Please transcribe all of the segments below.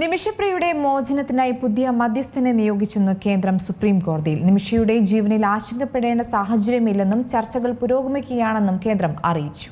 നിമിഷപ്രിയയുടെ മോചനത്തിനായി പുതിയ മധ്യസ്ഥനെ നിയോഗിച്ചെന്ന് കേന്ദ്രം സുപ്രീം കോടതിയിൽ. നിമിഷയുടെ ജീവനിൽ ആശങ്കപ്പെടേണ്ട സാഹചര്യമില്ലെന്നും ചർച്ചകൾ പുരോഗമിക്കുകയാണെന്നും കേന്ദ്രം അറിയിച്ചു.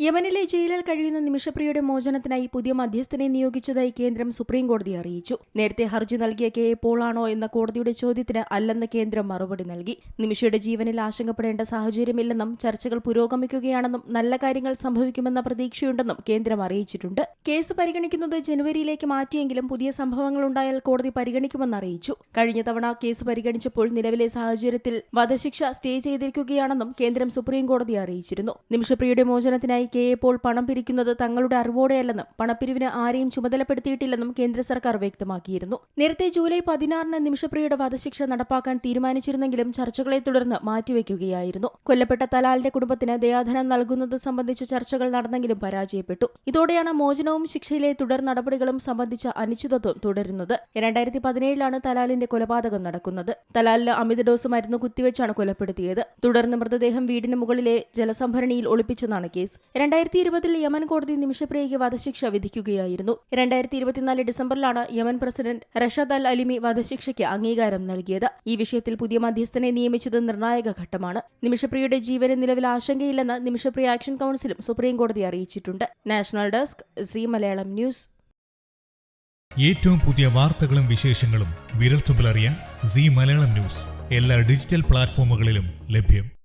യമനിലെ ജയിലിൽ കഴിയുന്ന നിമിഷപ്രിയയുടെ മോചനത്തിനായി പുതിയ മധ്യസ്ഥനെ നിയോഗിച്ചതായി കേന്ദ്രം സുപ്രീം കോടതി അറിയിച്ചു. നേരത്തെ ഹർജി നൽകിയ കെ എ പോളാണോ എന്ന കോടതിയുടെ ചോദ്യത്തിന് അല്ലെന്ന് കേന്ദ്രം മറുപടി നൽകി. നിമിഷയുടെ ജീവനിൽ ആശങ്കപ്പെടേണ്ട സാഹചര്യമില്ലെന്നും ചർച്ചകൾ പുരോഗമിക്കുകയാണെന്നും നല്ല കാര്യങ്ങൾ സംഭവിക്കുമെന്ന പ്രതീക്ഷയുണ്ടെന്നും കേന്ദ്രം അറിയിച്ചിട്ടുണ്ട്. കേസ് പരിഗണിക്കുന്നത് ജനുവരിയിലേക്ക് മാറ്റിയെങ്കിലും പുതിയ സംഭവങ്ങൾ ഉണ്ടായാൽ കോടതി പരിഗണിക്കുമെന്ന് അറിയിച്ചു. കഴിഞ്ഞ തവണ കേസ് പരിഗണിച്ചപ്പോൾ നിലവിലെ സാഹചര്യത്തിൽ വധശിക്ഷ സ്റ്റേ ചെയ്തിരിക്കുകയാണെന്നും കേന്ദ്രം സുപ്രീം കോടതി അറിയിച്ചിരുന്നു. നിമിഷപ്രിയയുടെ മോചനത്തിനായി കെ ഇപ്പോൾ പണം പിരിക്കുന്നത് തങ്ങളുടെ അറിവോടെയല്ലെന്നും പണപ്പിരിവിന് ആരെയും ചുമതലപ്പെടുത്തിയിട്ടില്ലെന്നും കേന്ദ്ര സർക്കാർ വ്യക്തമാക്കിയിരുന്നു. നേരത്തെ ജൂലൈ പതിനാറിന് നിമിഷപ്രിയയുടെ വധശിക്ഷ നടപ്പാക്കാൻ തീരുമാനിച്ചിരുന്നെങ്കിലും ചർച്ചകളെ തുടർന്ന് മാറ്റിവെക്കുകയായിരുന്നു. കൊല്ലപ്പെട്ട തലാലിന്റെ കുടുംബത്തിന് ദയാധനം നൽകുന്നത് സംബന്ധിച്ച ചർച്ചകൾ നടന്നെങ്കിലും പരാജയപ്പെട്ടു. ഇതോടെയാണ് മോചനവും ശിക്ഷയിലെ തുടർ നടപടികളും സംബന്ധിച്ച അനിശ്ചിതത്വം തുടരുന്നത്. രണ്ടായിരത്തി പതിനേഴിലാണ് തലാലിന്റെ കൊലപാതകം നടക്കുന്നത്. തലാലിന് അമിത ഡോസ് മരുന്ന് കുത്തിവെച്ചാണ് കൊലപ്പെടുത്തിയത്. തുടർന്ന് മൃതദേഹം വീടിന് മുകളിലെ ജലസംഭരണിയിൽ ഒളിപ്പിച്ചെന്നാണ് കേസ്. രണ്ടായിരത്തി ഇരുപതിൽ യമൻ കോടതി നിമിഷപ്രിയയ്ക്ക് വധശിക്ഷ വിധിക്കുകയായിരുന്നു. രണ്ടായിരത്തി ഇരുപത്തിനാല് ഡിസംബറിലാണ് യമൻ പ്രസിഡന്റ് റഷദ് അൽ അലിമി വധശിക്ഷയ്ക്ക് അംഗീകാരം നൽകിയത്. ഈ വിഷയത്തിൽ പുതിയ മധ്യസ്ഥനെ നിയമിച്ചത് നിർണായക ഘട്ടമാണ്. നിമിഷപ്രിയയുടെ ജീവന് നിലവിൽ ആശങ്കയില്ലെന്ന് നിമിഷപ്രിയ ആക്ഷൻ കൌൺസിലും സുപ്രീം കോടതി അറിയിച്ചിട്ടുണ്ട്. National desk C Malayalam news. ഏറ്റവും പുതിയ വാർത്തകളും വിശേഷങ്ങളും വിരൽത്തുമ്പിലറിയാൻ സി മലയാളം ന്യൂസ്. എല്ലാ ഡിജിറ്റൽ പ്ലാറ്റ്ഫോമുകളിലും ലഭ്യം.